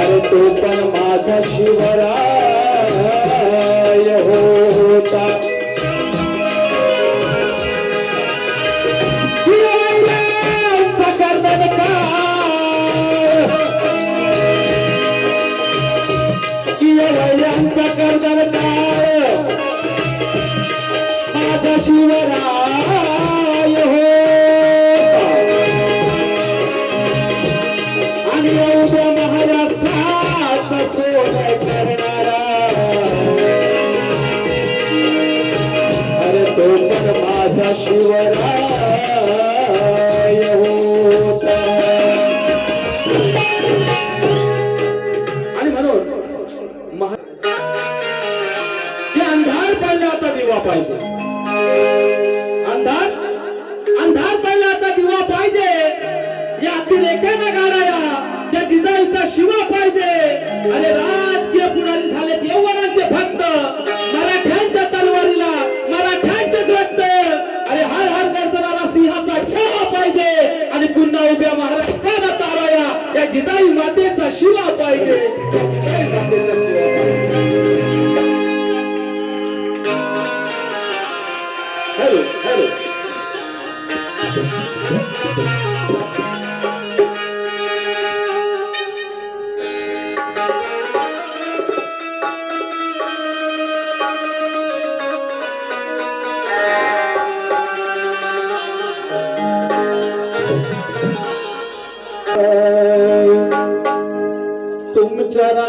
अरे तो पण माझा शिवराय होता. शिवरायांचा कर्दन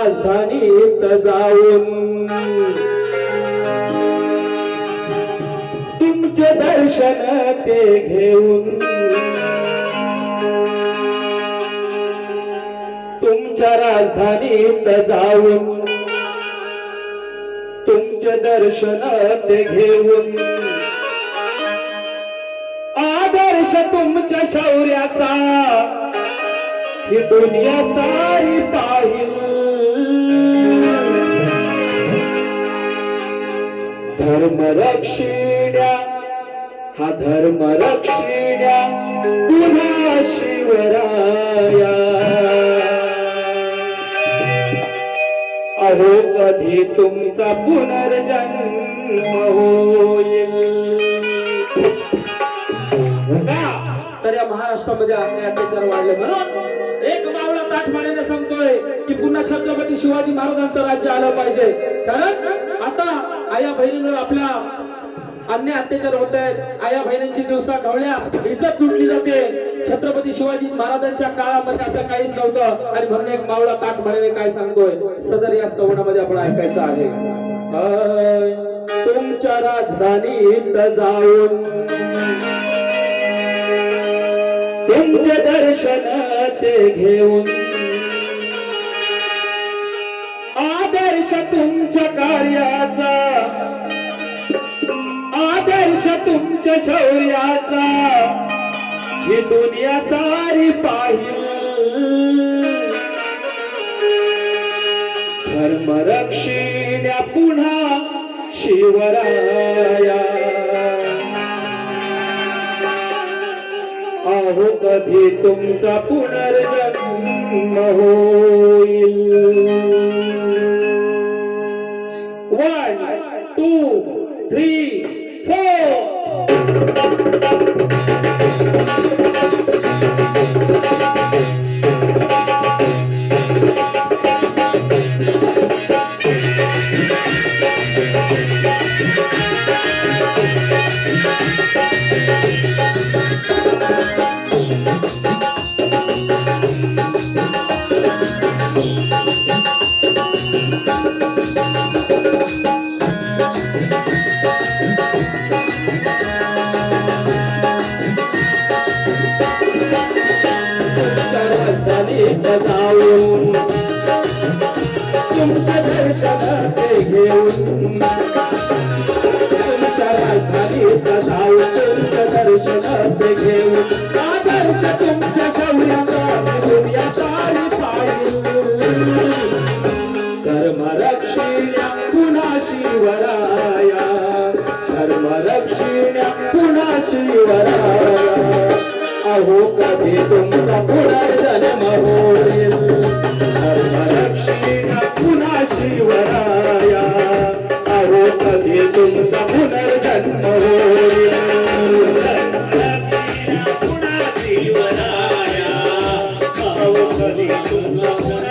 राजधानीत जाऊन. तुमचे दर्शन ते घेऊन. तुमच्या राजधानीत जाऊन. तुमचे दर्शन ते घेऊन. आदर्श तुमच्या शौर्याचा. ही दुनिया सारी पा धर्म रक्षिण्या हा धर्म रक्षिण्या पुन्हा शिवराया. अहो कधी तुमचा पुनर्जन्म होईल? तर या महाराष्ट्रामध्ये आपले अत्याचार वाढले म्हणून एक मावळा ताटमानेने सांगतोय की पुन्हा छत्रपती शिवाजी महाराजांचं राज्य आलं पाहिजे. कारण आता आया बहिणींवर आपल्या अन्य अत्याचार होत आहेत आया बहिणींची दिवसा ढवळ्या. इज्जत लुटली जाते. छत्रपती शिवाजी महाराजांच्या काळामध्ये असं काहीच नव्हतं. आणि म्हणून एक मावळा ताटमानेने काय सांगतोय? सदर या स्तवनामध्ये आपण ऐकायचं आहे. तुमच्या राजधानीत जाऊन तुमचे दर्शन ते घेऊन आदर्श तुमच्या कार्याचा. आदर्श तुमच्या शौर्याचा. ही दुनिया सारी पाहिल. धर्म रक्षिण्या पुन्हा शिवराया. अहो कधी तुमचा पुनर्जन्म होईल? one, two, three. घेऊन. आदर्श तुमच्या शौर्याचा दुनिया सारी पाळी धर्मरक्षिण्या पुन्हा अहो कधी तुमचा पुनर्जन्म हो? Lord.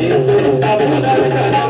अहो